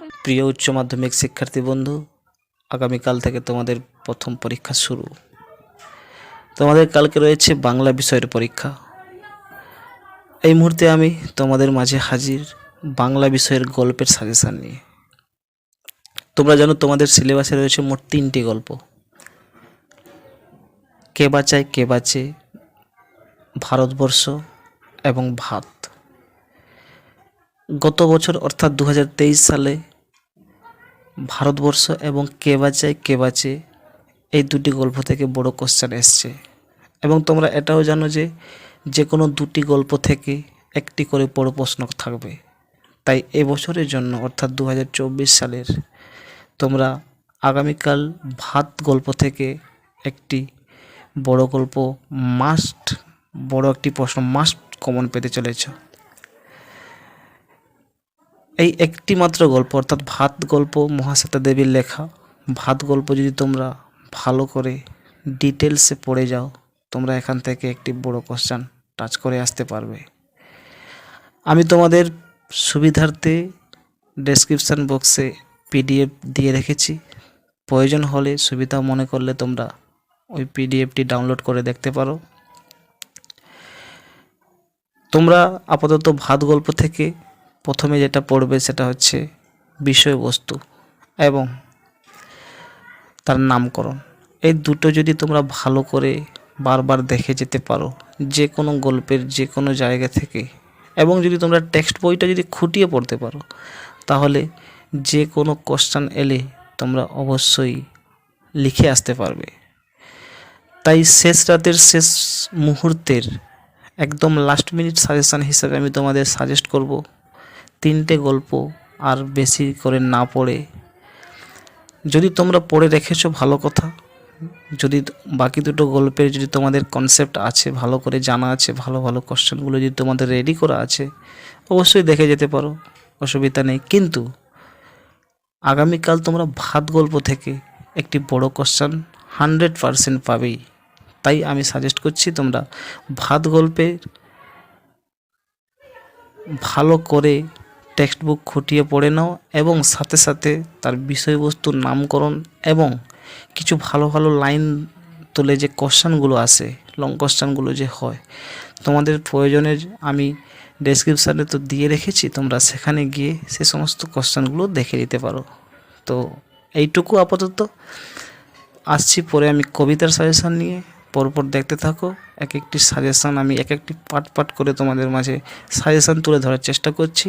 প্রিয় উচ্চ মাধ্যমিক শিক্ষার্থী বন্ধু, আগামীকাল থেকে তোমাদের প্রথম পরীক্ষা শুরু। তোমাদের কালকে রয়েছে বাংলা বিষয়ের পরীক্ষা। এই মুহূর্তে আমি তোমাদের মাঝে হাজির বাংলা বিষয়ের গল্পের সাজেশান নিয়ে। তোমরা জানো তোমাদের সিলেবাসে রয়েছে মোট তিনটি গল্প। কে বাঁচায়, কে বাঁচে, ভারতবর্ষ এবং ভাত। গত বছর অর্থাৎ দু হাজার তেইশ সালে ভারতবর্ষ এবং কে বাঁচায় কে বাঁচে এই দুটি গল্প থেকে বড় কোশ্চেন এসছে। এবং তোমরা এটাও জানো যে যে কোনো দুটি গল্প থেকে একটি করে বড় প্রশ্ন থাকবে। তাই এবছরের জন্য, অর্থাৎ দু হাজার চব্বিশ সালের, তোমরা আগামীকাল ভাত গল্প থেকে একটি বড় গল্প মাস্ট বড় একটি প্রশ্ন মাস্ট কমন পেতে চলেছ। এই একটি মাত্র গল্প, অর্থাৎ ভাত গল্প, মহাশ্বেতা দেবীর লেখা। ভাত গল্প যদি তোমরা ভালো করে ডিটেলসে পড়ে যাও, তোমরা এখান থেকে একটি বড় কোশ্চান টাচ করে আসতে পারবে। আমি তোমাদের সুবিধার্থে ডেসক্রিপশান বক্সে পিডিএফ দিয়ে রেখেছি। প্রয়োজন হলে সুবিধা মনে করলে তোমরা ওই পিডিএফটি ডাউনলোড করে দেখতে পারো। তোমরা আপাতত ভাত গল্প থেকে প্রথমে যেটা পড়বে সেটা হচ্ছে বিষয়বস্তু এবং তার নামকরণ। এই দুটো যদি তোমরা ভালো করে বারবার দেখে যেতে পারো, যে কোনো গল্পের যে কোনো জায়গা থেকে, এবং যদি তোমরা টেক্সট বইটা যদি খুঁটিয়ে পড়তে পারো, তাহলে যে কোনো কোশ্চান এলে তোমরা অবশ্যই লিখে আসতে পারবে। তাই শেষ রাতের শেষ মুহূর্তের একদম লাস্ট মিনিট সাজেশান হিসাবে আমি তোমাদের সাজেস্ট করব তিনটে গল্প আর বেশি করে না পড়ে। যদি তোমরা পড়ে রেখেছো ভালো কথা, যদি বাকি দুটো গল্পের যদি তোমাদের কনসেপ্ট আছে, ভালো করে জানা আছে, ভালো ভালো কোশ্চেনগুলো যদি তোমাদের রেডি করা আছে, অবশ্যই দেখে যেতে পারো, অসুবিধা নেই। কিন্তু আগামীকাল তোমরা ভাত গল্প থেকে একটি বড় কোশ্চেন হান্ড্রেড পারসেন্ট পাবেই। তাই আমি সাজেস্ট করছি তোমরা ভাত গল্পের ভালো করে টেক্সট বুক খুঁটিয়ে পড়ে নাও এবং সাথে সাথে তার বিষয়বস্তুর নামকরণ এবং কিছু ভালো ভালো লাইন তুলে যে কোশ্চানগুলো আসে লং কোশ্চানগুলো যে হয়, তোমাদের প্রয়োজনের আমি ডেসক্রিপশানে তো দিয়ে রেখেছি, তোমরা সেখানে গিয়ে সে সমস্ত কোশ্চানগুলো দেখে নিতে পারো। তো এইটুকু আপাতত। আসছি পরে আমি কবিতার সাজেশান নিয়ে, পরপর দেখতে থাকো এক একটি সাজেশান আমি এক একটি পার্ট পার্ট করে তোমাদের মাঝে সাজেশান তুলে ধরার চেষ্টা করছি।